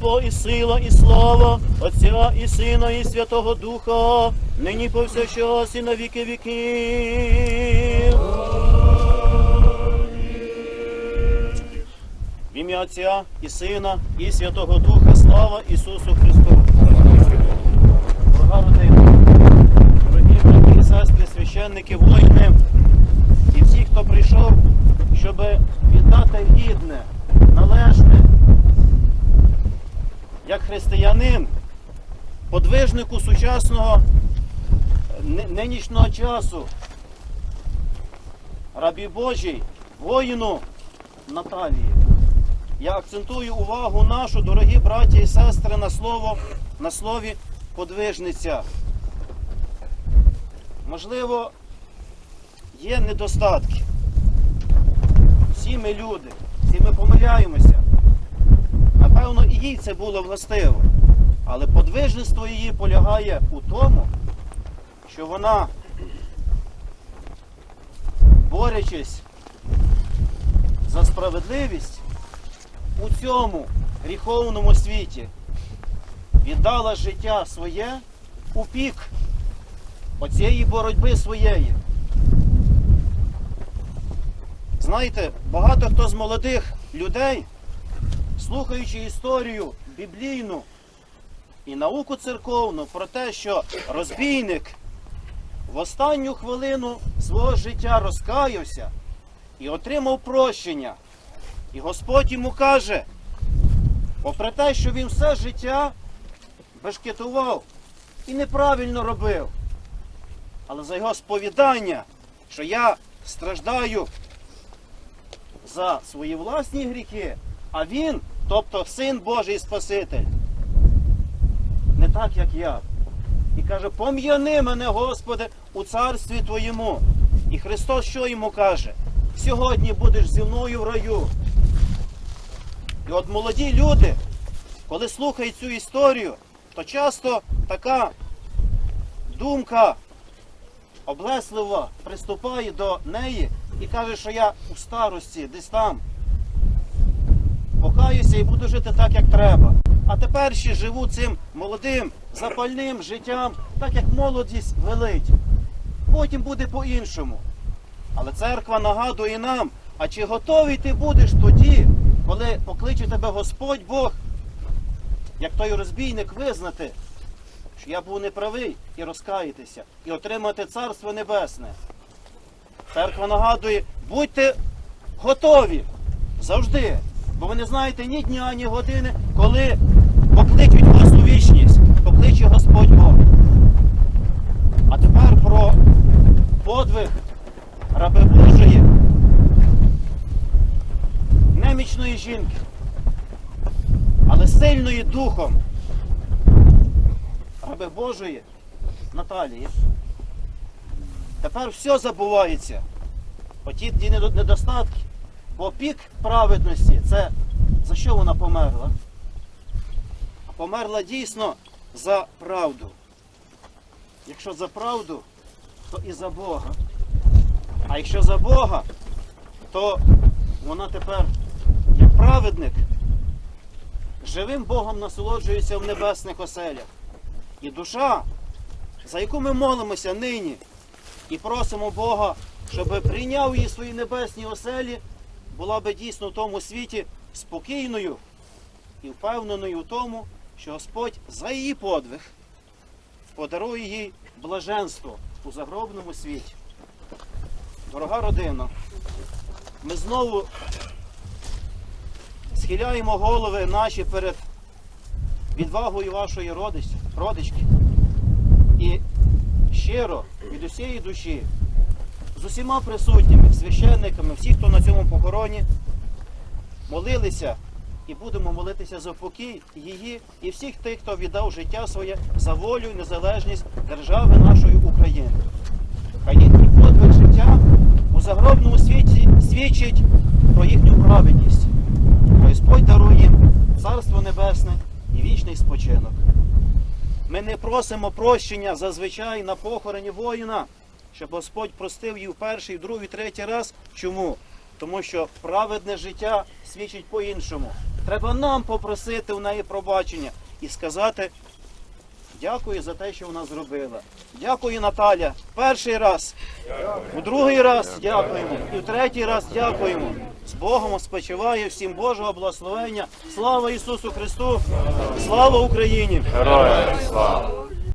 могутнійство і сила, і слава Отця і Сина, і Святого Духа, нині повсякчас і на віки віків. В ім'я Отця і Сина, і Святого Духа, слава Ісусу Христу. Дорога родина, дорогі брати і сестри, священники, воїни і всі, хто прийшов, щоб віддати гідне, належне, як християнин, подвижнику сучасного ни- нинішнього часу, рабі Божій, воїну Наталії. Я акцентую увагу нашу, дорогі браті і сестри, на слово, на слові подвижниця. Можливо, є недостатки. Всі ми люди, всі ми помиляємося. Напевно, і їй це було властиво. Але подвижництво її полягає у тому, що вона, борючись за справедливість у цьому гріховному світі, віддала життя своє у пік оцієї боротьби своєї. Знаєте, багато хто з молодих людей, слухаючи історію біблійну і науку церковну про те, що розбійник в останню хвилину свого життя розкаявся і отримав прощення. І Господь йому каже, попри те, що він все життя бешкетував і неправильно робив, але за його сповідання, що я страждаю за свої власні гріхи, а він, тобто Син Божий Спаситель, не так, як я. І каже, пом'яни мене, Господи, у царстві Твоєму. І Христос що йому каже? Сьогодні будеш зі мною в раю. І от молоді люди, коли слухають цю історію, то часто така думка облесливо приступає до неї і каже, що я у старості десь там покаюся і буду жити так, як треба. А тепер ще живу цим молодим, запальним життям, так як молодість велить. Потім буде по-іншому. Але церква нагадує нам, а чи готовий ти будеш тоді, коли покличе тебе Господь Бог, як той розбійник визнати, що я був неправий і розкаятися, і отримати Царство Небесне. Церква нагадує, будьте готові завжди, бо ви не знаєте ні дня, ні години, коли покличуть вас у вічність, покличе Господь Бог. А тепер про подвиг раби Божої, немічної жінки, але сильної духом раби Божої Наталії. Тепер все забувається. Оті ті недо- недостатки. Бо пік праведності це за що вона померла? А Померла дійсно за правду. Якщо за правду, то і за Бога. А якщо за Бога, то вона тепер, як праведник, живим Богом насолоджується в небесних оселях. І душа, за яку ми молимося нині, і просимо Бога, щоб прийняв її свої небесні оселі, була би дійсно в тому світі спокійною і впевненою в тому, що Господь за її подвиг подарує їй блаженство у загробному світі. Дорога родина, ми знову схиляємо голови наші перед відвагою вашої родич, родички. І щиро від усієї душі з усіма присутніми, священниками, всі, хто на цьому похороні, молилися і будемо молитися за покій її і всіх тих, хто віддав життя своє за волю і незалежність держави нашої України. Хай їхній подвиг життя у загробному світі свідчить про їхню праведність. Господь дарує їм Царство Небесне і вічний спочинок. Ми не просимо прощення зазвичай на похороні воїна, щоб Господь простив її в перший, в другий, третій раз. Чому? Тому що праведне життя свідчить по-іншому. Треба нам попросити у неї пробачення і сказати дякую за те, що вона зробила. Дякую, Наталя. Перший раз. У другий раз дякуємо. І в третій раз дякуємо. З Богом спочиває всім Божого благословення. Слава Ісусу Христу! Слава Україні! Героям слава!